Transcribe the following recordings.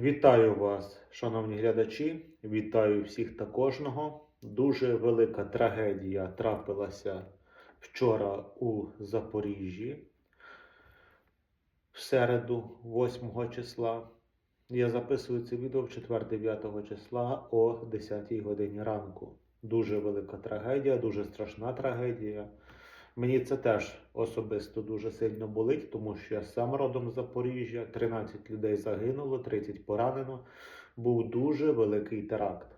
Вітаю вас, шановні глядачі. Вітаю всіх та кожного. Дуже велика трагедія трапилася вчора у Запоріжжі, в середу, 8 числа. Я записую це відео в 4-9 числа о 10 годині ранку. Дуже велика трагедія, дуже страшна трагедія. Мені це теж особисто дуже сильно болить, тому що я сам родом з Запоріжжя, 13 людей загинуло, 30 поранено. Був дуже великий теракт.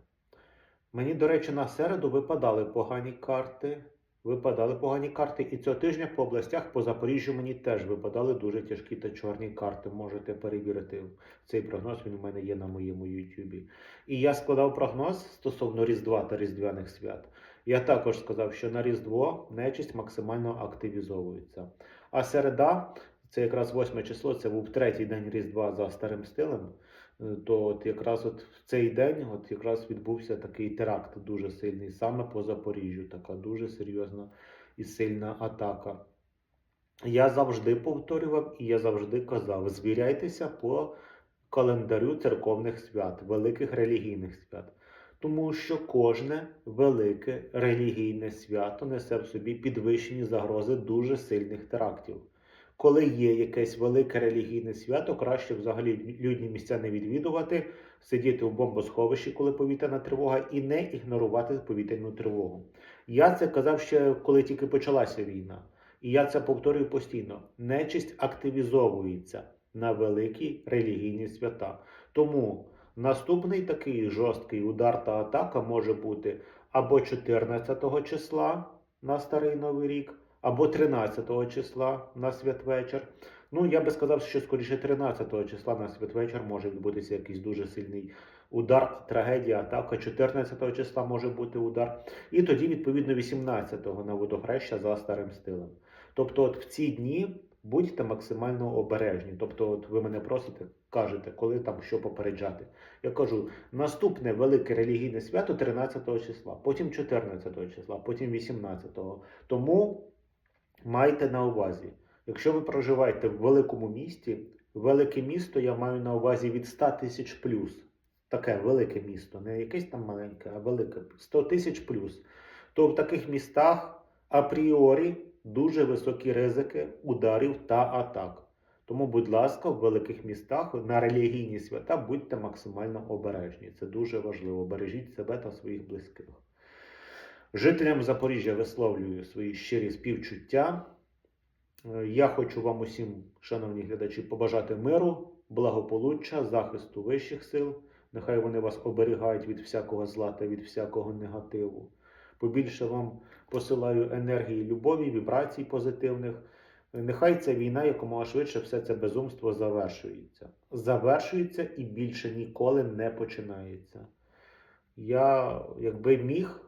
Мені, до речі, на середу випадали погані карти. Випадали погані карти. І цього тижня по областях по Запоріжжю мені теж випадали дуже тяжкі та чорні карти. Можете перевірити цей прогноз. Він у мене є на моєму Ютубі. І я складав прогноз стосовно Різдва та Різдвяних свят. Я також сказав, що на Різдво нечисть максимально активізовується. А середа, це якраз 8 число, це був третій день Різдва за старим стилем. Е, То от якраз от в цей день от якраз відбувся такий теракт дуже сильний, саме по Запоріжжю, така дуже серйозна і сильна атака. Я завжди повторював і я завжди казав: звіряйтеся по календарю церковних свят, великих релігійних свят. Тому що кожне велике релігійне свято несе в собі підвищені загрози дуже сильних терактів. Коли є якесь велике релігійне свято, краще взагалі людні місця не відвідувати, сидіти в бомбосховищі, коли повітряна тривога, і не ігнорувати повітряну тривогу. Я це казав ще коли тільки почалася війна, і я це повторюю постійно: нечисть активізовується на великі релігійні свята. Тому Наступний такий жорсткий удар та атака може бути або 14 числа на Старий Новий рік, або 13 числа на святвечір. Ну, я би сказав, що скоріше 13 числа на святвечір може відбутися якийсь дуже сильний удар, трагедія, атака. 14 числа може бути удар. І тоді, відповідно, 18-го на водохреща за старим стилем. Тобто, от в ці дні будьте максимально обережні. Тобто, от ви мене просите, кажете, коли там що попереджати. Я кажу, наступне велике релігійне свято 13 числа, потім 14 числа, потім 18. Тому майте на увазі, якщо ви проживаєте в великому місті, велике місто я маю на увазі від 100 тисяч плюс. Таке велике місто, не якесь там маленьке, а велике 100 тисяч плюс. То в таких містах апріорі дуже високі ризики ударів та атак. Тому, будь ласка, в великих містах на релігійні свята будьте максимально обережні. Це дуже важливо. Бережіть себе та своїх близьких. Жителям Запоріжжя висловлюю свої щирі співчуття. Е, Я хочу вам усім, шановні глядачі, побажати миру, благополуччя, захисту вищих сил. Нехай вони вас оберігають від всякого зла та від всякого негативу. Побільше вам посилаю енергії, любові, вібрацій позитивних. Нехай ця війна якомога швидше все це безумство завершується. Завершується і більше ніколи не починається. Я, якби міг,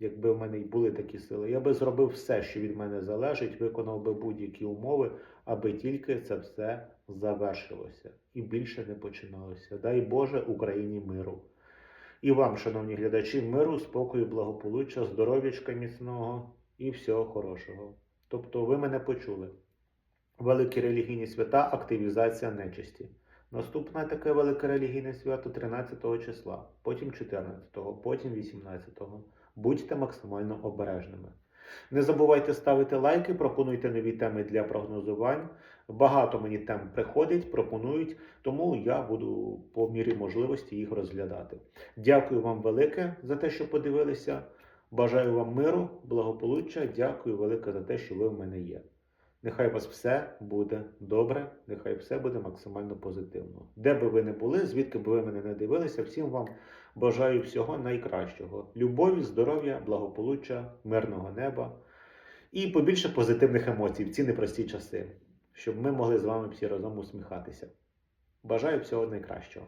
якби в мене й були такі сили, я би зробив все, що від мене залежить, виконав би будь-які умови, аби тільки це все завершилося і більше не починалося. Дай Боже Україні миру. І вам, шановні глядачі, миру, спокою, благополуччя, здоров'ячка міцного і всього хорошого. Тобто ви мене почули. Великі релігійні свята, активізація нечисті. Наступне таке велике релігійне свято 13 числа, потім 14, потім 18. Будьте максимально обережними. Не забувайте ставити лайки, пропонуйте нові теми для прогнозувань. Багато мені тем приходять, пропонують, тому я буду по мірі можливості їх розглядати. Дякую вам велике за те, що подивилися. Бажаю вам миру, благополуччя. Дякую велике за те, що ви в мене є. Нехай у вас все буде добре, нехай все буде максимально позитивно. Де би ви не були, звідки би ви мене не дивилися, всім вам бажаю всього найкращого: любові, здоров'я, благополуччя, мирного неба і побільше позитивних емоцій в ці непрості часи, щоб ми могли з вами всі разом усміхатися. Бажаю всього найкращого.